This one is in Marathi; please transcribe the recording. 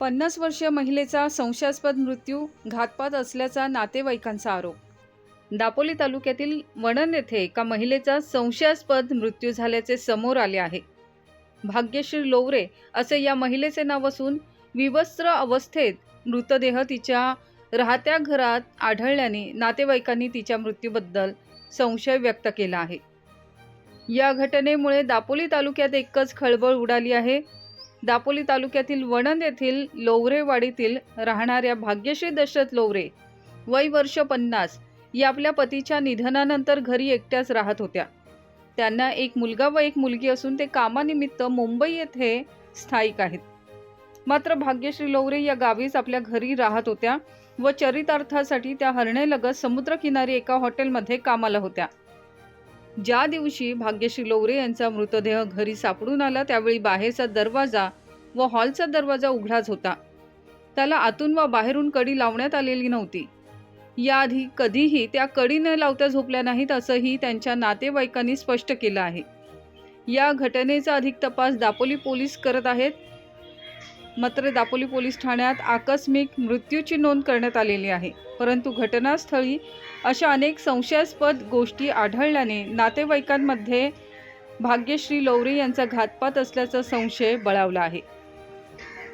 पन्नास वर्षीय महिलेचा संशयास्पद मृत्यू घातपात असल्याचा नातेवाईकांचा आरोप. दापोली तालुक्यातील वणन येथे एका महिलेचा संशयास्पद मृत्यू झाल्याचे समोर आले आहे. भाग्यश्री लोवरे असे या महिलेचे नाव असून विवस्त्र अवस्थेत मृतदेह तिच्या राहत्या घरात आढळल्याने नातेवाईकांनी तिच्या मृत्यूबद्दल संशय व्यक्त केला आहे. या घटनेमुळे दापोली तालुक्यात एकच खळबळ उडाली आहे. दापोली तालुक्यातील वणंद येथील लोवरेवाडीतील राहणाऱ्या भाग्यश्री दशरथ लोवरे वय वर्ष पन्नास या आपल्या पतीच्या निधनानंतर घरी एकट्याच राहत होत्या. त्यांना एक मुलगा व एक मुलगी असून ते कामानिमित्त मुंबई येथे स्थायिक आहेत. मात्र भाग्यश्री लोवरे या गावीच आपल्या घरी राहत होत्या व चरितार्थासाठी त्या हरणेलगत समुद्रकिनारी एका हॉटेलमध्ये कामाला होत्या. ज्या दिवशी भाग्यश्री लोवरे यांचा मृतदेह घरी सापडून आला त्यावेळी बाहेरचा दरवाजा व हॉलचा दरवाजा उघडाच होता. त्याला आतून व बाहेरून कडी लावण्यात आलेली नव्हती. याआधी कधीही त्या कडी न लावता झोपल्या नाहीत असंही त्यांच्या नातेवाईकांनी स्पष्ट केलं आहे. या घटनेचा अधिक तपास दापोली पोलीस करत आहेत. मात्र दापोली पोलीस ठाण्यात आकस्मिक मृत्यूची नोंद करण्यात आलेली आहे. परंतु घटनास्थळी अशा अनेक संशयास्पद गोष्टी आढळल्याने नातेवाईकांमध्ये भाग्यश्री लवरे यांचा घातपात असल्याचा संशय बळावला आहे.